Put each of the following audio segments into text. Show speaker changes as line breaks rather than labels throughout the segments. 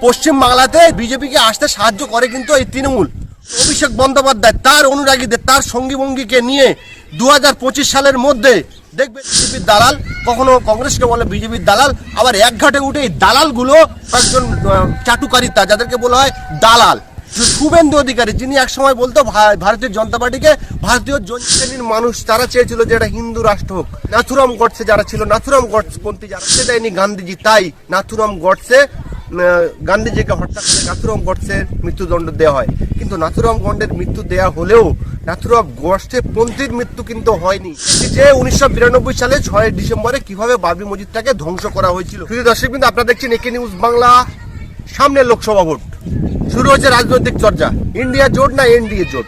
পশ্চিম বাংলাতে বিজেপিকে আসতে সাহায্য করে কিন্তু এই তৃণমূল। অভিষেক বন্দ্যোপাধ্যায় তার অনুরাগীদের তার সঙ্গী ভঙ্গীকে নিয়ে দু হাজার পঁচিশ সালের মধ্যে দেখবে বিজেপির দালাল কখনো কংগ্রেসকে বলে বিজেপির দালাল আবার এক ঘাটে উঠে এই দালালগুলো আহ, চাটুকারিতা যাদেরকে বলা হয় দালাল। শুভেন্দু অধিকারী যিনি একসময় বলতো ভারতীয় জনতা পার্টিকে ভারতীয় শ্রেণির মানুষ তারা চেয়েছিল যে এটা হিন্দু রাষ্ট্র হোক নাথুরাম গডসে যারা ছিল নাথুরাম গডসপন্থী যারা সে দেয়নি গান্ধীজি তাই নাথুরাম গডসে গান্ধীজিকে হত্যা করে নাথুরাম গডসের মৃত্যুদণ্ড দেওয়া হয়। কিন্তু নাথুরাম গন্ডের মৃত্যু দেওয়া হলেও নাথুরাম গডসে পন্থীর মৃত্যু কিন্তু হয়নি। যে উনিশশো বিরানব্বই সালে ছয় ডিসেম্বরে কীভাবে বাবরি মসজিদটাকে ধ্বংস করা হয়েছিল? শুধু দর্শক কিন্তু আপনারা দেখছেন একে নিউজ বাংলা, সামনে লোকসভা ভোট। শুরু হয়েছে রাজনৈতিক চর্চা। ইন্ডিয়া জোট না এনডিএ জোট?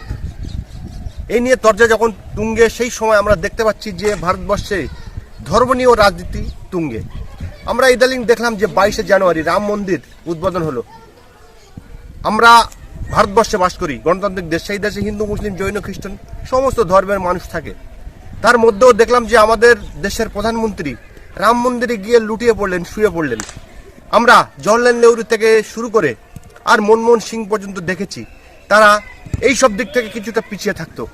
এই নিয়ে চর্চা যখন তুঙ্গে, সেই সময় আমরা দেখতে পাচ্ছি যে ভারতবর্ষে ধর্ম নিয়েও রাজনীতি তুঙ্গে। আমরা ইদালিং দেখলাম যে বাইশে জানুয়ারি রাম মন্দির উদ্বোধন হলো। আমরা ভারতবর্ষে বাস করি, গণতান্ত্রিক দেশ, সেই দেশে হিন্দু, মুসলিম, জৈন, খ্রিস্টান, সমস্ত ধর্মের মানুষ থাকে। তার মধ্যেও দেখলাম যে আমাদের দেশের প্রধানমন্ত্রী রাম মন্দিরে গিয়ে লুটিয়ে পড়লেন, শুয়ে পড়লেন। আমরা জওয়াহরলাল নেহরু থেকে শুরু করে আর মনমোহন সিং পর্যন্ত দেখেছি। তারা এই সব দিক থেকে কিছুটা পিছিয়ে থাকতো।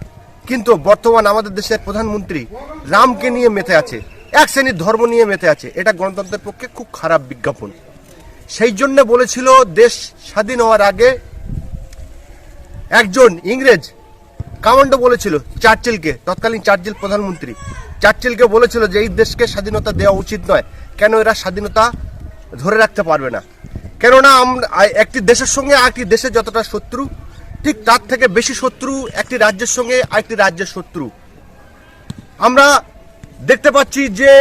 কিন্তু বর্তমান আমাদের দেশের প্রধানমন্ত্রী রামকে নিয়ে মেতে আছে। এক শ্রেণির ধর্ম নিয়ে মেতে আছে। এটা গণতন্ত্রের পক্ষে খুব খারাপ বিজ্ঞাপন। সেই জন্য বলেছিল দেশ স্বাধীন হওয়ার আগে একজন ইংরেজ কামান্ডো বলেছিল চার্চিলকে, তৎকালীন চার্চিল প্রধানমন্ত্রী। চার্চিলকে বলেছিল যে এই দেশকে স্বাধীনতা দেওয়া উচিত নয়, কেন এরা স্বাধীনতা ধরে রাখতে পারবে না। কেননা আমরা, একটি দেশের সঙ্গে আরেকটি দেশের যতটা শত্রু, ঠিক তার থেকে বেশি শত্রু একটি রাজ্যের সঙ্গে আরেকটি রাজ্যের শত্রু। আমরা দেখতে পাচ্ছি যে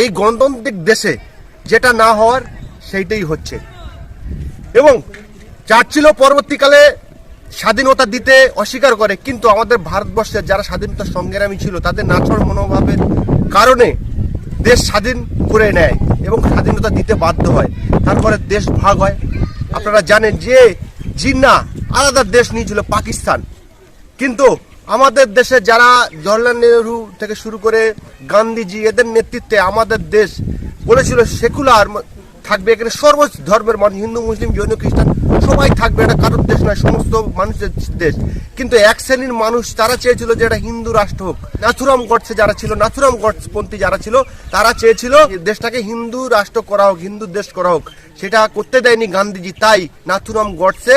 এই গণতান্ত্রিক দেশে যেটা না হওয়ার সেইটাই হচ্ছে। এবং চার্চিলও পরবর্তীকালে স্বাধীনতা দিতে অস্বীকার করে, কিন্তু আমাদের ভারতবর্ষের যারা স্বাধীনতা সংগ্রামী ছিল, তাদের নাচড় মনোভাবের কারণে দেশ স্বাধীন করে নেয় এবং স্বাধীনতা দিতে বাধ্য হয়। তারপরে দেশ ভাগ হয়। আপনারা জানেন যে জিন্না আলাদা দেশ নিয়েছিল পাকিস্তান। কিন্তু আমাদের দেশে যারা জওয়াহরলাল নেহরু থেকে শুরু করে গান্ধীজি, এদের নেতৃত্বে আমাদের দেশ বলেছিল সেকুলার থাকবে। এখানে সর্ব ধর্মের মানুষ, হিন্দু, মুসলিম, জৈন, খ্রিস্টান, সবাই থাকবে। এটা কারোর দেশ নয়, সমস্ত মানুষের দেশ। কিন্তু এক শ্রেণির মানুষ তারা চেয়েছিল যে এটা হিন্দু রাষ্ট্র হোক, নাথুরাম গডসে যারা ছিল, নাথুরাম গডসপন্থী যারা ছিল, তারা চেয়েছিল দেশটাকে হিন্দু রাষ্ট্র করা হোক, হিন্দু দেশ করা হোক। সেটা করতে দেয়নি গান্ধীজি। তাই নাথুরাম গডসে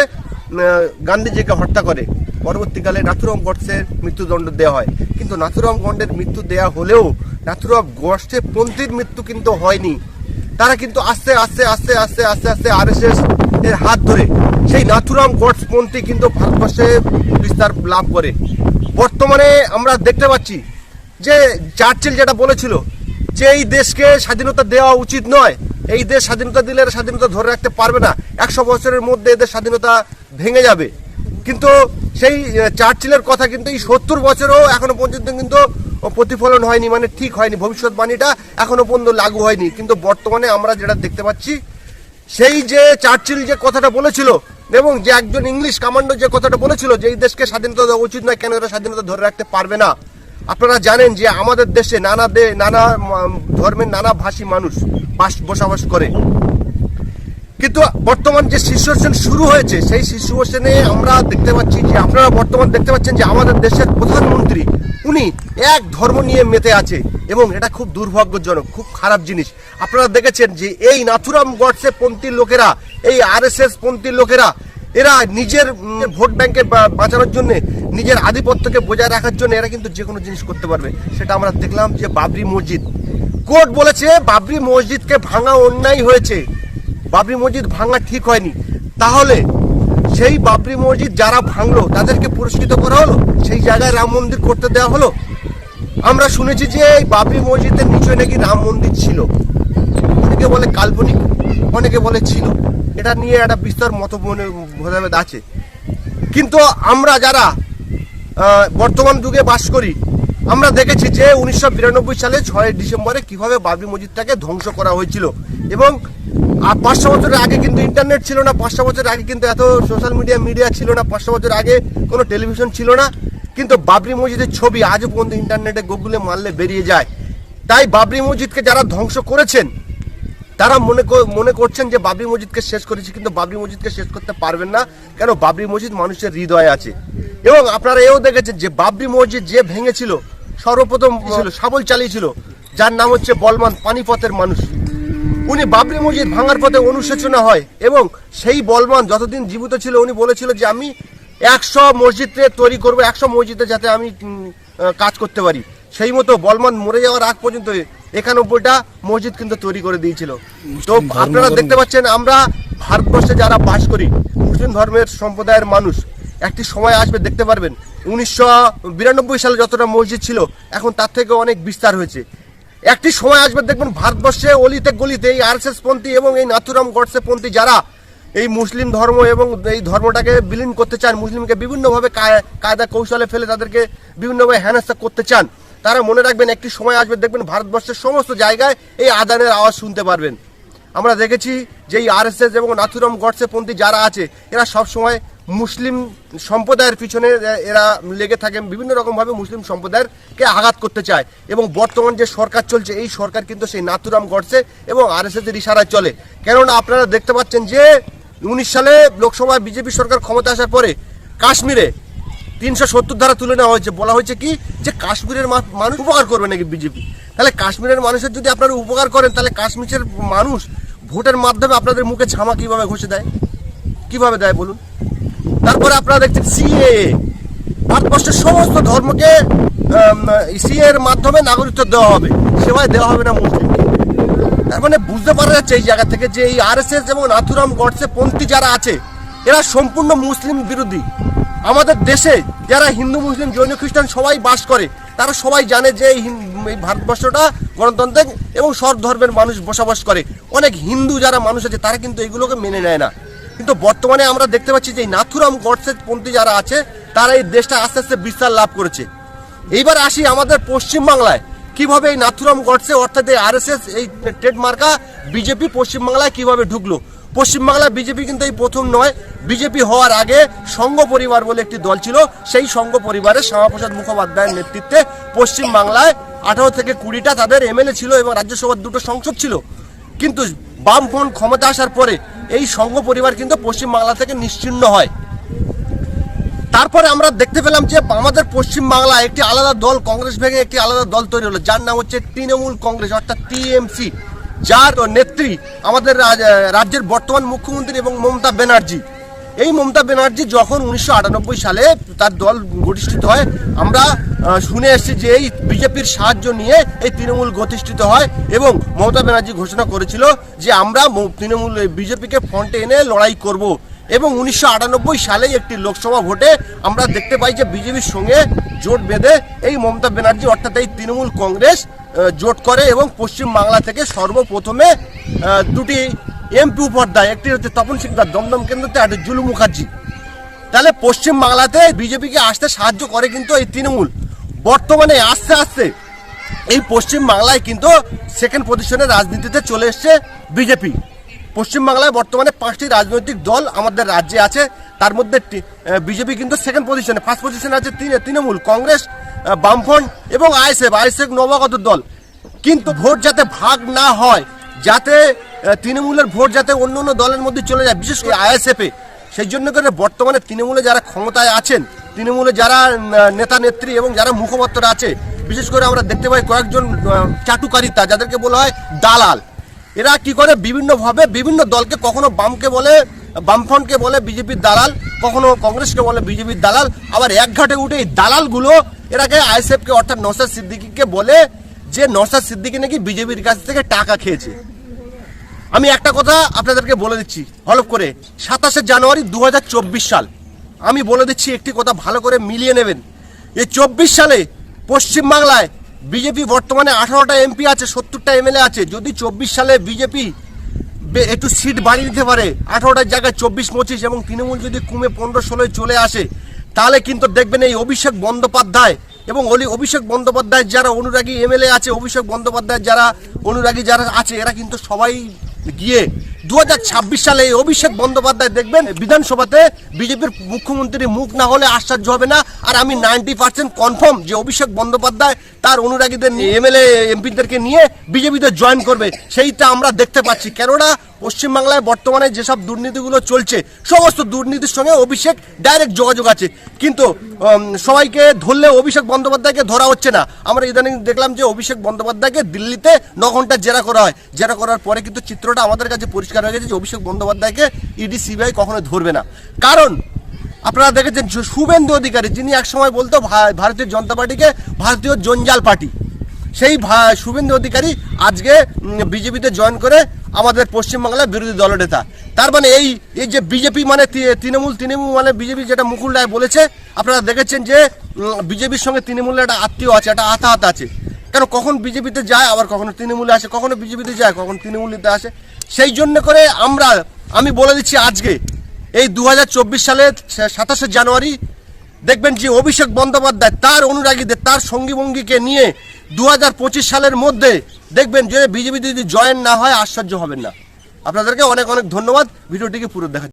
গান্ধীজিকে হত্যা করে। পরবর্তীকালে নাথুরাম গডসের মৃত্যুদণ্ড দেওয়া হয়। কিন্তু নাথুরাম গন্ডের মৃত্যু দেওয়া হলেও নাথুরাম গডসে পন্থীর মৃত্যু কিন্তু হয়নি। তারা কিন্তু আস্তে আস্তে আস্তে আস্তে আস্তে আস্তে আরএসএস এর হাত ধরে সেই নাথুরাম গডস পন্থী কিন্তু ভারতবর্ষে বিস্তার লাভ করে। বর্তমানে আমরা দেখতে পাচ্ছি যে চার্চিল যেটা বলেছিল যে এই দেশকে স্বাধীনতা দেওয়া উচিত নয়, এই দেশ স্বাধীনতা দিলে স্বাধীনতা ধরে রাখতে পারবে না। একশো বছরের মধ্যে এদের স্বাধীনতা ভেঙে যাবে। কিন্তু সেই চার্চিলের কথা কিন্তু এই সত্তর বছরও এখনও পর্যন্ত কিন্তু প্রতিফলন হয়নি মানে ঠিক হয়নি, ভবিষ্যৎবাণীটা এখনও পর্যন্ত লাগু হয়নি। কিন্তু বর্তমানে আমরা যেটা দেখতে পাচ্ছি, সেই যে চার্চিল যে কথাটা বলেছিল, এবং যে একজন ইংলিশ কমান্ডো যে কথাটা বলেছিল যে এই দেশকে স্বাধীনতা দেওয়া উচিত নয়, কেন এরা স্বাধীনতা ধরে রাখতে পারবে না? আপনারা জানেন যে আমাদের দেশে নানা দে, নানা ধর্মের নানা ভাষী মানুষ বাস, বসবাস করে। কিন্তু বর্তমান যে সেন শুরু হয়েছে, সেই সেনে আমরা দেখতে পাচ্ছি যে, আপনারা বর্তমান দেখতে পাচ্ছেন যে আমাদের দেশের প্রধানমন্ত্রী, উনি এক ধর্ম নিয়ে মেতে আছে এবং এটা খুব দুর্ভাগ্যজনক, খুব খারাপ জিনিস। আপনারা দেখেছেন যে এই নাথুরাম গডসে পন্থী লোকেরা, এই আরএসএস পন্থী লোকেরা, এরা নিজের ভোট ব্যাংকে বাঁচানোর জন্য নিজের আধিপত্যকে বজায় রাখার জন্য এরা কিন্তু যে কোনো জিনিস করতে পারবে। সেটা আমরা দেখলাম যে বাবরি মসজিদ। কোর্ট বলেছে, বাবরি মসজিদকে ভাঙা অন্যায় হয়েছে। বাবরি মসজিদ ভাঙা ঠিক হয়নি। তাহলে সেই বাবরি মসজিদ যারা ভাঙলো, তাদেরকে পুরস্কৃত করা হলো? সেই জায়গায় রাম মন্দির করতে দেওয়া হলো? আমরা শুনেছি যে এই বাবরি মসজিদের নিচে নাকি রাম মন্দির ছিল। অনেকে বলে কাল্পনিক, অনেকে বলে ছিল। এটা নিয়ে একটা বিস্তর মত ভেদাভেদ আছে। কিন্তু আমরা যারা বর্তমান যুগে বাস করি, আমরা দেখেছি যে উনিশশো বিরানব্বই সালে ছয় ডিসেম্বরে কীভাবে বাবরি মসজিদটাকে ধ্বংস করা হয়েছিল। এবং আর পাঁচশো বছরের আগে কিন্তু ইন্টারনেট ছিল না পাঁচশো বছরের আগে কিন্তু এত সোশ্যাল মিডিয়া মিডিয়া ছিল না পাঁচশো বছর আগে কোনো টেলিভিশন ছিল না। কিন্তু বাবরি মসজিদের ছবি আজও পর্যন্ত ইন্টারনেটে গুগলে মারলে বেরিয়ে যায়। তাই বাবরি মসজিদকে যারা ধ্বংস করেছেন তারা মনে মনে করছেন যে বাবরি মসজিদকে শেষ করেছি কিন্তু বাবরি মসজিদকে শেষ করতে পারবেন না কেন বাবরি মসজিদ মানুষের হৃদয়ে আছে। এবং আপনারা এও দেখেছেন যে বাবরি মসজিদ যে ভেঙেছিল সর্বপ্রথম ছিল সাবল চালিয়েছিল যার নাম হচ্ছে বলমান পানিপথের মানুষ। উনি বাবরি মসজিদ ভাঙার পথে অনুশোচনা হয় এবং সেই বলমান যতদিন জীবিত ছিল উনি বলেছিল যে আমি একশো মসজিদে তৈরি করব একশো মসজিদে যাতে আমি কাজ করতে পারি। সেই মতো বলমান মরে যাওয়ার আগ পর্যন্ত একানব্বইটা মসজিদ কিন্তু তৈরি করে দিয়েছিল। তো আপনারা দেখতে পাচ্ছেন আমরা ভারতবর্ষে যারা বাস করি মুসলিম ধর্মের সম্প্রদায়ের মানুষ একটি সময় আসবে দেখতে পারবেন। উনিশশো বিরানব্বই সালে যতটা মসজিদ ছিল এখন তার থেকে অনেক বিস্তার হয়েছে। একটি সময় আসবে, দেখবেন ভারতবর্ষে অলিতে গলিতে এই আরএসএস পন্থী এবং এই নাথুরাম গডসে পন্থী যারা এই মুসলিম ধর্ম এবং এই ধর্মটাকে বিলীন করতে চান, মুসলিমকে বিভিন্নভাবে কায়- কায়দা কৌশলে ফেলে তাদেরকে বিভিন্নভাবে হেনস্থা করতে চান, তারা মনে রাখবেন একটি সময় আসবে, দেখবেন ভারতবর্ষের সমস্ত জায়গায় এই আদানের আওয়াজ শুনতে পারবেন। আমরা দেখেছি যে এই আরএসএস এবং নাথুরাম গডসে পন্থী যারা আছে, এরা সব সময় মুসলিম সম্প্রদায়ের পিছনে এরা লেগে থাকেন, বিভিন্ন রকমভাবে মুসলিম সম্প্রদায়েরকে আঘাত করতে চায়। এবং বর্তমান যে সরকার চলছে, এই সরকার কিন্তু সেই নাথুরাম গডসে এবং আরএসএস এর ইশারায় চলে। কেননা আপনারা দেখতে পাচ্ছেন যে, উনিশ সালে লোকসভায় বিজেপি সরকার ক্ষমতা আসার পরে কাশ্মীরে তিনশো সত্তর ধারা তুলে নেওয়া হয়েছে। বলা হয়েছে কি? যে কাশ্মীরের মানুষ উপকার করবে নাকি বিজেপি? তাহলে কাশ্মীরের মানুষের যদি আপনারা উপকার করেন, তাহলে কাশ্মীরের মানুষ ভোটের মাধ্যমে আপনাদের মুখে ঝামা কীভাবে ঘষে দেয়? কীভাবে দেয় বলুন? তারপরে আপনারা দেখছেন সিএ ভারতবর্ষের সমস্ত ধর্মকে সিএ এর মাধ্যমে নাগরিকত্ব দেওয়া হবে। সেবায় দেওয়া হবে না মুসলিমকে তার মানে বুঝতে পারা যাচ্ছে এই জায়গা থেকে যে এই আরএসএস এবং নাথুরাম গডসে পন্থী যারা আছে, এরা সম্পূর্ণ মুসলিম বিরোধী। আমাদের দেশে যারা হিন্দু, মুসলিম, জৈন, খ্রিস্টান সবাই বাস করে, তারা সবাই জানে যে এই ভারতবর্ষটা গণতন্ত্রের এবং সব ধর্মের মানুষ বসবাস করে। অনেক হিন্দু যারা মানুষ আছে, তারা কিন্তু এগুলোকে মেনে নেয় না। কিন্তু বর্তমানে আমরা দেখতে পাচ্ছি যে নাথুরাম গডসে পন্থী যারা আছে, তারা এই দেশটা আস্তে আস্তে বিস্তার লাভ করেছে। এইবার আসি আমাদের পশ্চিম বাংলায় কীভাবে এই নাথুরাম গডসে, অর্থাৎ এই আরএসএস, এই ট্রেড মার্কা বিজেপি পশ্চিমবাংলায় কীভাবে ঢুকলো? পশ্চিমবাংলায় বিজেপি কিন্তু এই প্রথম নয়। বিজেপি হওয়ার আগে সংঘ পরিবার বলে একটি দল ছিল। সেই সংঘ পরিবারের শ্যামাপ্রসাদ মুখোপাধ্যায়ের নেতৃত্বে পশ্চিমবাংলায় আঠারো থেকে কুড়িটা তাদের এমএলএ ছিল এবং রাজ্যসভার দুটো সংসদ ছিল। কিন্তু বামফ্রন্ট ক্ষমতা আসার পরে এই সংঘ পরিবার কিন্তু পশ্চিমবাংলা থেকে নিশ্চিন্ন হয়। তারপরে আমরা দেখতে পেলাম যে আমাদের পশ্চিম বাংলায় একটি আলাদা দল, কংগ্রেস ভেঙে একটি আলাদা দল তৈরি হলো। যার নাম হচ্ছে তৃণমূল কংগ্রেস, অর্থাৎ টিএমসি। যার নেত্রী আমাদের রাজ- রাজ্যের বর্তমান মুখ্যমন্ত্রী এবং মমতা ব্যানার্জি। এই মমতা ব্যানার্জি যখন উনিশশো আটানব্বই সালে তার দল গঠিষ্ঠিত হয় আমরা শুনে এসেছি যে এই বিজেপির সাহায্য নিয়ে এই তৃণমূল গতিষ্ঠিত হয় এবং মমতা ব্যানার্জি ঘোষণা করেছিল যে আমরা তৃণমূল বিজেপিকে ফ্রন্টে এনে লড়াই করব। এবং উনিশশো আটানব্বই সালে একটি লোকসভা ভোটে আমরা দেখতে পাই যে বিজেপির সঙ্গে জোট বেঁধে এই মমতা ব্যানার্জি অর্থাৎ এই তৃণমূল কংগ্রেস জোট করে এবং পশ্চিম বাংলা থেকে সর্বপ্রথমে আহ, এমপি উপাধ্যায় একটি হচ্ছে তপন সিকদার দমদম কেন্দ্রতে, আর জুলু মুখার্জি। তাহলে পশ্চিম বাংলাতে বিজেপিকে আসতে সাহায্য করে কিন্তু এই তৃণমূল। বর্তমানে আস্তে আস্তে এই পশ্চিম বাংলায় কিন্তু সেকেন্ড পজিশনে রাজনীতিতে চলে এসছে বিজেপি। পশ্চিমবাংলায় বর্তমানে পাঁচটি রাজনৈতিক দল আমাদের রাজ্যে আছে, তার মধ্যে বিজেপি কিন্তু সেকেন্ড পজিশনে ফার্স্ট পজিশনে আছে তৃণ- তৃণমূল, কংগ্রেস বামফ্রন্ট এবং আইএসএফ আইএসএফ নবাগত দল। কিন্তু ভোট যাতে ভাগ না হয়, যাতে তৃণমূলের ভোট যাতে অন্য অন্য দলের মধ্যে চলে যায়, বিশেষ করে আইএসএফে, সেই জন্য করে বর্তমানে তৃণমূলে যারা ক্ষমতায় আছেন, তৃণমূলে যারা নেতা নেত্রী এবং যারা মুখপাত্র আছে, বিশেষ করে আমরা দেখতে পাই কয়েকজন চাটুকারিতা, যাদেরকে বলা হয় দালাল। এরা কি করে? বিভিন্নভাবে বিভিন্ন দলকে কখনো বামকে বলে, বামফ্রন্টকে বলে বিজেপির দালাল, কখনো কংগ্রেসকে বলে বিজেপির দালাল, আবার এক ঘাটে উঠে এই দালালগুলো এরাকে আইএসএফকে, অর্থাৎ নসাদ সিদ্দিকিকে বলে যে নসাদ সিদ্দিকি নাকি বিজেপির কাছ থেকে টাকা খেয়েছে। আমি একটা কথা আপনাদেরকে বলে দিচ্ছি, হলফ করে। সাতাশে জানুয়ারি দু হাজার চব্বিশ সাল। আমি বলে দিচ্ছি, একটি কথা ভালো করে মিলিয়ে নেবেন। এই চব্বিশ সালে পশ্চিমবাংলায় বিজেপি বর্তমানে আঠারোটা এমপি আছে, সত্তরটা এমএলএ আছে। যদি চব্বিশ সালে বিজেপি একটু সিট বাড়িয়ে দিতে পারে, আঠারোটার জায়গায় চব্বিশ, পঁচিশ এবং তৃণমূল যদি কমে পনেরো, ষোলোয় চলে আসে, তাহলে কিন্তু দেখবেন এই অভিষেক বন্দ্যোপাধ্যায় এবং অলি অভিষেক বন্দ্যোপাধ্যায়ের যারা অনুরাগী এমএলএ আছে, অভিষেক বন্দ্যোপাধ্যায়ের যারা অনুরাগী যারা আছে, এরা কিন্তু সবাই গিয়ে দু হাজার ছাব্বিশ সালে এই অভিষেক বন্দ্যোপাধ্যায় দেখবেন বিধানসভাতে বিজেপির মুখ্যমন্ত্রী মুখ না হলে আশ্চর্য হবে না। আর আমি নাইনটি পার্সেন্ট কনফার্ম যে অভিষেক বন্দ্যোপাধ্যায় তার অনুরাগীদের এমএলএ, এমপিদেরকে নিয়ে বিজেপিতে জয়েন করবে। সেইটা আমরা দেখতে পাচ্ছি। কেননা পশ্চিমবাংলায় বর্তমানে যেসব দুর্নীতিগুলো চলছে, সমস্ত দুর্নীতির সঙ্গে অভিষেক ডাইরেক্ট যোগাযোগ আছে। কিন্তু সবাইকে ধরলে অভিষেক বন্দ্যোপাধ্যায়কে ধরা হচ্ছে না। আমরা ইদানিং দেখলাম যে অভিষেক বন্দ্যোপাধ্যায়কে দিল্লিতে ন ঘণ্টা জেরা করা হয়। জেরা করার পরে কিন্তু চিত্রটা আমাদের কাছে পরিষ্কার হয়ে গেছে যে অভিষেক বন্দ্যোপাধ্যায়কে ইডি, সিবিআই কখনো ধরবে না। কারণ আপনারা দেখেছেন শুভেন্দু অধিকারী, যিনি একসময় বলতো ভারতীয় জনতা পার্টিকে ভারতীয় জঞ্জাল পার্টি। সেই শুভেন্দু অধিকারী আজকে বিজেপিতে জয়েন করে আমাদের পশ্চিমবাংলার বিরোধী দলনেতা তার মানে এই এই যে বিজেপি মানে তৃণমূল তৃণমূল মানে বিজেপি যেটা মুকুল রায় বলেছে, আপনারা দেখেছেন যে বিজেপির সঙ্গে তৃণমূলের একটা আত্মীয় আছে, একটা আতাহাত আছে। কেন কখন বিজেপিতে যায়, আবার কখনো তৃণমূলে আসে, কখনো বিজেপিতে যায়, কখনো তৃণমূলিতে আসে। সেই জন্য করে আমরা, আমি বলে দিচ্ছি আজকে, এই দু হাজার চব্বিশ সালের সাতাশে জানুয়ারি, দেখবেন যে অভিষেক বন্দ্যোপাধ্যায় তার অনুরাগীদের, তার সঙ্গী ভঙ্গীকে নিয়ে দু হাজার পঁচিশ সালের মধ্যে দেখবেন যে বিজেপি যদি জয়েন না হয়, আশ্চর্য হবেন না। আপনাদেরকে অনেক অনেক ধন্যবাদ। ভিডিওটিকে পুরো দেখা